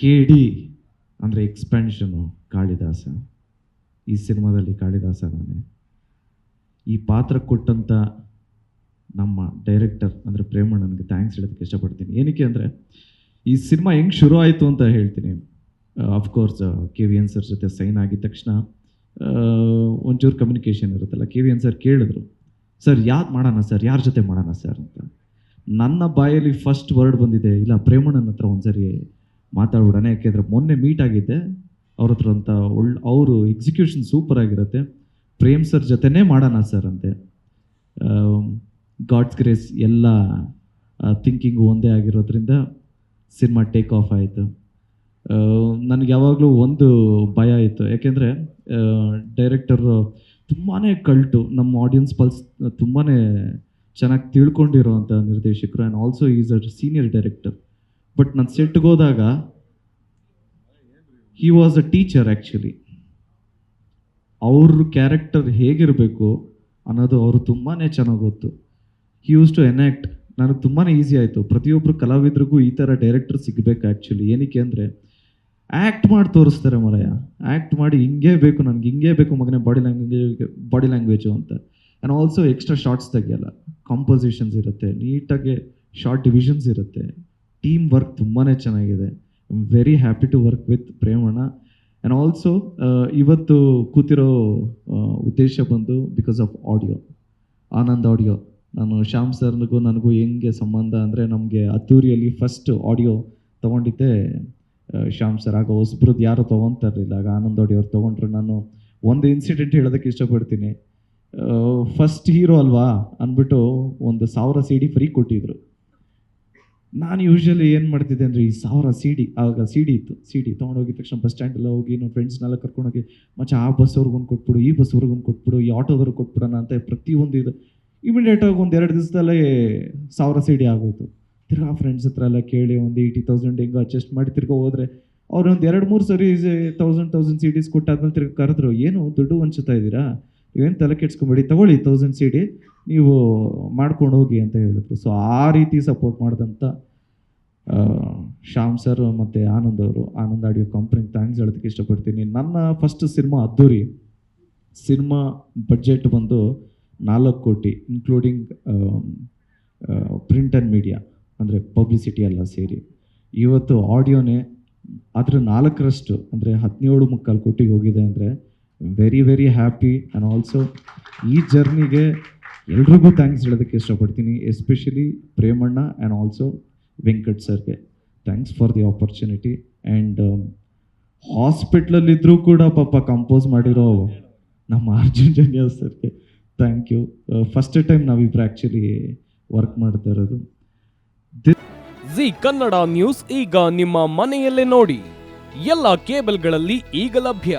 K D ಅಂದರೆ ಎಕ್ಸ್ಪ್ಯಾನ್ಷನು ಕಾಳಿದಾಸ. ಈ ಸಿನಿಮಾದಲ್ಲಿ ಕಾಳಿದಾಸ ನಾನೇ ಈ ಪಾತ್ರ ಕೊಟ್ಟಂಥ ನಮ್ಮ ಡೈರೆಕ್ಟರ್ ಅಂದರೆ ಪ್ರೇಮಣ್ಣನಿಗೆ ಥ್ಯಾಂಕ್ಸ್ ಹೇಳೋದಕ್ಕೆ ಇಷ್ಟಪಡ್ತೀನಿ. ಏನಕ್ಕೆ ಅಂದರೆ ಈ ಸಿನಿಮಾ ಹೆಂಗೆ ಶುರು ಆಯಿತು ಅಂತ ಹೇಳ್ತೀನಿ. Of course K V N sir ಜೊತೆ ಸೈನ್ ಆಗಿದ ತಕ್ಷಣ ಒಂಚೂರು ಕಮ್ಯುನಿಕೇಷನ್ ಇರುತ್ತಲ್ಲ. ಕೆ ವಿ ಎನ್ ಸರ್ ಕೇಳಿದ್ರು ಸರ್ ಯಾಕೆ ಮಾಡೋಣ ಸರ್ ಯಾರ ಜೊತೆ ಮಾಡೋಣ ಸರ್ ಅಂತ. ನನ್ನ ಬಾಯಲ್ಲಿ ಫಸ್ಟ್ ವರ್ಡ್ ಬಂದಿದೆ, ಇಲ್ಲ, ಪ್ರೇಮಣ್ಣನ ಹತ್ರ ಒಂದ್ಸರಿ ಮಾತಾಡ್ಬಿಡೋಣ ಯಾಕೆಂದರೆ ಮೊನ್ನೆ ಮೀಟ್ ಆಗಿದ್ದೆ. ಅವ್ರ ಹತ್ರ ಅಂತ ಒಳ್ಳೆ ಅವರು ಎಕ್ಸಿಕ್ಯೂಷನ್ ಸೂಪರ್ ಆಗಿರುತ್ತೆ. ಪ್ರೇಮ್ ಸರ್ ಜೊತೆನೇ ಮಾಡೋಣ ಸರ್ ಅಂತೆ. ಗಾಡ್ಸ್ ಗ್ರೇಸ್ ಎಲ್ಲ ಥಿಂಕಿಂಗು ಒಂದೇ ಆಗಿರೋದ್ರಿಂದ ಸಿನಿಮಾ ಟೇಕ್ ಆಫ್ ಆಯಿತು. ನನಗೆ ಯಾವಾಗಲೂ ಒಂದು ಭಯ ಇತ್ತು. ಯಾಕೆಂದರೆ ಡೈರೆಕ್ಟರು ತುಂಬಾ ಕಲ್ಟು ನಮ್ಮ ಆಡಿಯನ್ಸ್ ಪಲ್ಸ್ ತುಂಬಾ ಚೆನ್ನಾಗಿ ತಿಳ್ಕೊಂಡಿರೋ ಅಂಥ ನಿರ್ದೇಶಕರು and also is a senior director but ನಾನು ಸೆಟ್ಗೆ ಹೋದಾಗ he was a teacher actually ಅವ್ರ ಕ್ಯಾರೆಕ್ಟರ್ ಹೇಗಿರಬೇಕು ಅನ್ನೋದು ಅವರು ತುಂಬಾ ಚೆನ್ನಾಗಿ ಗೊತ್ತು. ಹಿ ಯೂಸ್ ಟು ಎನ್ಯಾಕ್ಟ್ ನನಗೆ ತುಂಬಾ ಈಸಿ ಆಯಿತು. ಪ್ರತಿಯೊಬ್ಬರು ಕಲಾವಿದ್ರಿಗೂ ಈ ಥರ ಡೈರೆಕ್ಟರ್ ಸಿಗಬೇಕು ಆ್ಯಕ್ಚುಲಿ ಏನಕ್ಕೆ ಅಂದರೆ ಆ್ಯಕ್ಟ್ ಮಾಡಿ ತೋರಿಸ್ತಾರೆ ಮರಯ ಆ್ಯಕ್ಟ್ ಮಾಡಿ ಹಿಂಗೇ ಬೇಕು, ನನಗೆ ಹಿಂಗೇ ಬೇಕು ಮಗನೇ ಬಾಡಿ ಲ್ಯಾಂಗ್ವೇಜ್ ಬಾಡಿ ಲ್ಯಾಂಗ್ವೇಜು ಅಂತ. ಆ್ಯಂಡ್ ಆಲ್ಸೋ ಎಕ್ಸ್ಟ್ರಾ ಶಾರ್ಟ್ಸ್ ತೆಗಿಯಲ್ಲ. ಕಾಂಪೋಸಿಷನ್ಸ್ ಇರುತ್ತೆ, ನೀಟಾಗಿ ಶಾರ್ಟ್ ಡಿವಿಷನ್ಸ್ ಇರುತ್ತೆ. ಟೀಮ್ ವರ್ಕ್ ತುಂಬಾ ಚೆನ್ನಾಗಿದೆ. Very happy to work with Premanna and also ಇವತ್ತು ಕೂತಿರೋ ಆ, ಉದ್ದೇಶ ಬಂದು because of audio Anand audio ನಾನು ಶ್ಯಾಮ್ ಸರ್ನಿಗೂ ನನಗೂ ಹೆಂಗೆ ಸಂಬಂಧ ಅಂದರೆ ನಮಗೆ ಅದ್ದೂರಿಯಲ್ಲಿ ಫಸ್ಟ್ ಆಡಿಯೋ ತೊಗೊಂಡಿದ್ದೆ ಶ್ಯಾಮ್ ಸರ್. ಆಗ ಹೊಸಬ್ರದ್ದು ಯಾರು ತೊಗೊತಾ ಇರಲಿಲ್ಲ ಆಗ ಆನಂದ್ ಆಡಿಯೋ ಅವ್ರು ತೊಗೊಂಡ್ರು. ನಾನು ಒಂದು ಇನ್ಸಿಡೆಂಟ್ ಹೇಳೋದಕ್ಕೆ ಇಷ್ಟಪಡ್ತೀನಿ. ಫಸ್ಟ್ ಹೀರೋ ಅಲ್ವಾ? ಅಂದ್ಬಿಟ್ಟು ಒಂದು ಸಾವಿರ ಸಿ ಡಿ ಫ್ರೀ ಕೊಟ್ಟಿದ್ರು. ನಾನು ಯೂಶ್ವಲಿ ಏನು ಮಾಡ್ತಿದ್ದೆ ಅಂದರೆ ಈ ಸಾವಿರ ಸಿ ಡಿ ಆಗ ಸಿ ಡಿ ಇತ್ತು. ಸಿ ಡಿ ತೊಗೊಂಡೋಗಿದ ತಕ್ಷಣ ಬಸ್ ಸ್ಟ್ಯಾಂಡೆಲ್ಲ ಹೋಗಿ ನಮ್ಮ ಫ್ರೆಂಡ್ಸ್ನೆಲ್ಲ ಕರ್ಕೊಂಡೋಗಿ ಮತ್ತೆ ಆ ಬಸ್ ಅವ್ರಿಗೊಂದು ಕೊಟ್ಬಿಡು, ಈ ಬಸ್ ಅವ್ರಿಗೊಂದು ಕೊಟ್ಬಿಡು, ಈ ಆಟೋದವ್ರಿಗೆ ಕೊಟ್ಬಿಡೋಣ ಅಂತ ಪ್ರತಿಯೊಂದು ಇದು ಇಮಿಡಿಯೇಟಾಗಿ ಒಂದು ಎರಡು ದಿವಸದಲ್ಲೇ ಸಾವಿರ ಸಿ ಡಿ ಆಗೋಯ್ತು. ತಿರ್ಗಾ ಫ್ರೆಂಡ್ಸ್ ಹತ್ರ ಎಲ್ಲ ಕೇಳಿ ಒಂದು ಏಯ್ಟಿ ತೌಸಂಡ್ ಹೆಂಗೋ ಅಡ್ಜಸ್ಟ್ ಮಾಡಿ ತಿರ್ಗಾ ಹೋದ್ರೆ ಅವ್ರು ಎರಡು ಮೂರು ಸರಿ ತೌಸಂಡ್ ತೌಸಂಡ್ ಸಿ ಡಿಸ್ ಕೊಟ್ಟಾದ್ಮೇಲೆ ತಿರ್ಗಿ ಕರೆದ್ರು, ಏನು ದುಡ್ಡು ಹಂಚುತ್ತಾ ಇದ್ದೀರಾ? ನೀವೇನು ತಲೆ ಕೆಡ್ಸ್ಕೊಂಬೇಡಿ, ತಗೊಳ್ಳಿ ತೌಸಂಡ್ ಸಿ ಡಿ ನೀವು ಮಾಡ್ಕೊಂಡು ಹೋಗಿ ಅಂತ ಹೇಳಿದ್ರು. ಸೊ ಆ ರೀತಿ ಸಪೋರ್ಟ್ ಮಾಡಿದಂಥ ಶ್ಯಾಮ್ ಸರ್ ಮತ್ತು ಆನಂದ್ ಅವರು, ಆನಂದ್ ಆಡಿಯೋ ಕಂಪ್ನಿಗೆ ಥ್ಯಾಂಕ್ಸ್ ಹೇಳೋದಕ್ಕೆ ಇಷ್ಟಪಡ್ತೀನಿ. ನನ್ನ first cinema Addhuri. Cinema budget ಬಂದು ನಾಲ್ಕು ಕೋಟಿ ಇನ್ಕ್ಲೂಡಿಂಗ್ ಪ್ರಿಂಟ್ ಆ್ಯಂಡ್ ಮೀಡಿಯಾ ಅಂದರೆ ಪಬ್ಲಿಸಿಟಿ ಎಲ್ಲ ಸೇರಿ. ಇವತ್ತು ಆಡಿಯೋನೇ ಅದರ ನಾಲ್ಕರಷ್ಟು, ಅಂದರೆ ಹದಿನೇಳು ಮುಕ್ಕಾಲು ಕೋಟಿಗೆ ಹೋಗಿದೆ ಅಂದರೆ very very happy and also ಈ ಜರ್ನಿಗೆ ಎಲ್ರಿಗೂ ಥ್ಯಾಂಕ್ಸ್ ಹೇಳೋದಕ್ಕೆ ಇಷ್ಟಪಡ್ತೀನಿ. ಎಸ್ಪೆಷಲಿ ಪ್ರೇಮಣ್ಣ ಆ್ಯಂಡ್ ಆಲ್ಸೋ ವೆಂಕಟ್ ಸರ್ಗೆ. Thanks for the opportunity and ಹಾಸ್ಪಿಟ್ಲಲ್ಲಿದ್ದರೂ ಕೂಡ ಪಾಪ ಕಂಪೋಸ್ ಮಾಡಿರೋ ನಮ್ಮ ಅರ್ಜುನ್ ಜನ್ಯ ಸರ್ಗೆ. ಥ್ಯಾಂಕ್ ಯು ಫಸ್ಟ್ ಟೈಮ್ ನಾವಿಬ್ರು ಆ್ಯಕ್ಚುಲಿ ವರ್ಕ್ ಮಾಡ್ತಾ ಇರೋದು. ಜಿ ಕನ್ನಡ ನ್ಯೂಸ್ ಈಗ ನಿಮ್ಮ ಮನೆಯಲ್ಲೇ ನೋಡಿ. ಎಲ್ಲ ಕೇಬಲ್ಗಳಲ್ಲಿ ಈಗ ಲಭ್ಯ.